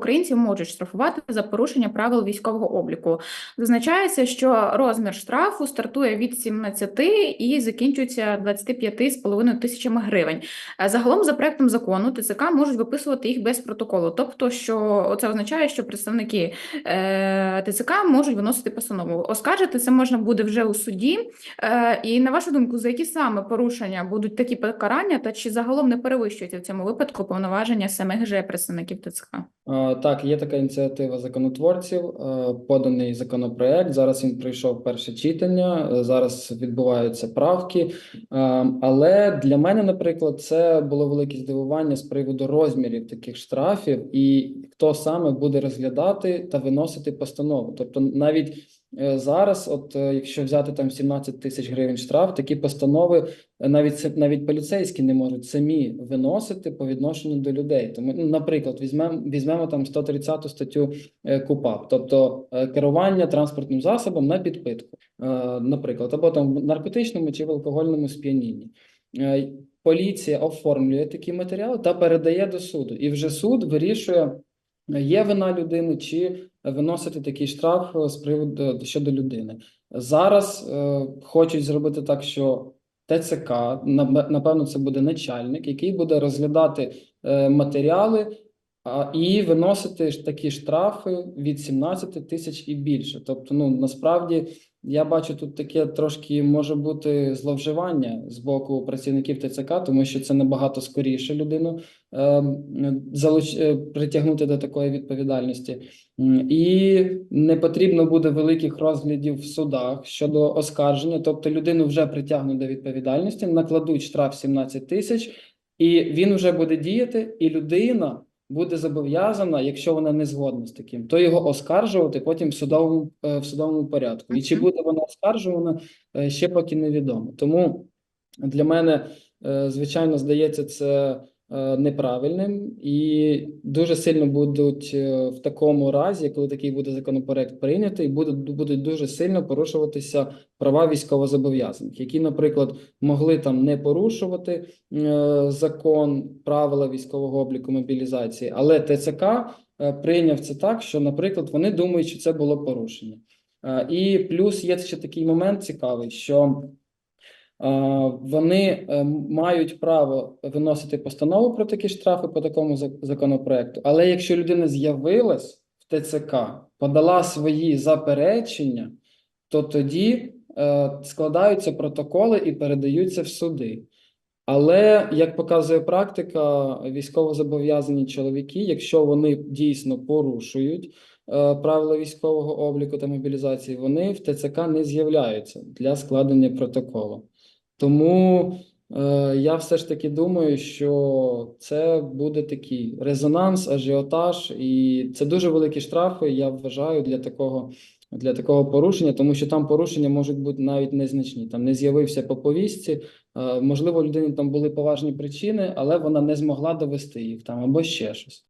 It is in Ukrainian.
Українців можуть штрафувати за порушення правил військового обліку. Зазначається, що розмір штрафу стартує від 17 і закінчується 25,5 тисячами гривень. Е, Загалом, за проектом закону, ТЦК можуть виписувати їх без протоколу. Тобто, що це означає, що представники е, ТЦК можуть виносити постанову. Оскаржити це можна буде вже у суді. Е, І на вашу думку, за які саме порушення будуть такі покарання, та чи загалом не перевищується в цьому випадку повноваження самих же представників ТЦК? Е, Так, є така ініціатива законотворців, е, поданий законопроект. Зараз він пройшов перше читання. е, Зараз відбуваються правки. Але для мене, наприклад, це було велике здивування з приводу розмірів таких штрафів і хто саме буде розглядати та виносити постанову. Тобто, навіть зараз, от е, якщо взяти там 17 тисяч гривень штраф, такі постанови е, навіть навіть поліцейські не можуть самі виносити по відношенню до людей. Тому, ну, наприклад, візьмемо візьмемо там 130 статтю е, КУПАП, тобто е, керування транспортним засобом на підпитку, е, наприклад, або там в наркотичному чи в алкогольному сп'янінні. Е, Поліція оформлює такі матеріали та передає до суду, і вже суд вирішує, е, є вина людини чи виносити такий штраф е, з приводу щодо людини. Зараз е, хочуть зробити так, що ТЦК, напевно, це буде начальник, який буде розглядати е, матеріали і виносити такі штрафи від 17 тисяч і більше. Тобто, ну насправді я бачу тут таке трошки може бути зловживання з боку працівників ТЦК, тому що це набагато скоріше людину е, залуч, притягнути до такої відповідальності. І не потрібно буде великих розглядів в судах щодо оскарження. Тобто людину вже притягнуть до відповідальності, накладуть штраф 17 тисяч, і він вже буде діяти, і людина буде зобов'язана, якщо вона не згодна з таким, то його оскаржувати потім в судовому, е, в судовому порядку. І чи буде вона оскаржувана, е, ще поки невідомо. Тому для мене, е, звичайно, здається, це неправильним і дуже сильно будуть е, в такому разі, коли такий буде законопроект прийнятий, будуть, будуть дуже сильно порушуватися права військовозобов'язаних, які, наприклад, могли там не порушувати е, закон, правила військового обліку мобілізації, але ТЦК е, прийняв це так, що, наприклад, вони думають, що це було порушення. Е, І плюс є ще такий момент цікавий, що е, вони е, мають право виносити постанову про такі штрафи по такому законопроекту. Але якщо людина з'явилась в ТЦК, подала свої заперечення, то тоді е, складаються протоколи і передаються в суди. Але як показує практика, військовозобов'язані чоловіки, якщо вони дійсно порушують е, правила військового обліку та мобілізації, вони в ТЦК не з'являються для складення протоколу. Тому е, я все ж таки думаю, що це буде такий резонанс, ажіотаж, і це дуже великі штрафи. Я вважаю для такого. Для такого порушення, тому що там порушення можуть бути навіть незначні. Там не з'явився по повістці, е, можливо, у людини там були поважні причини, але вона не змогла довести їх там або ще щось.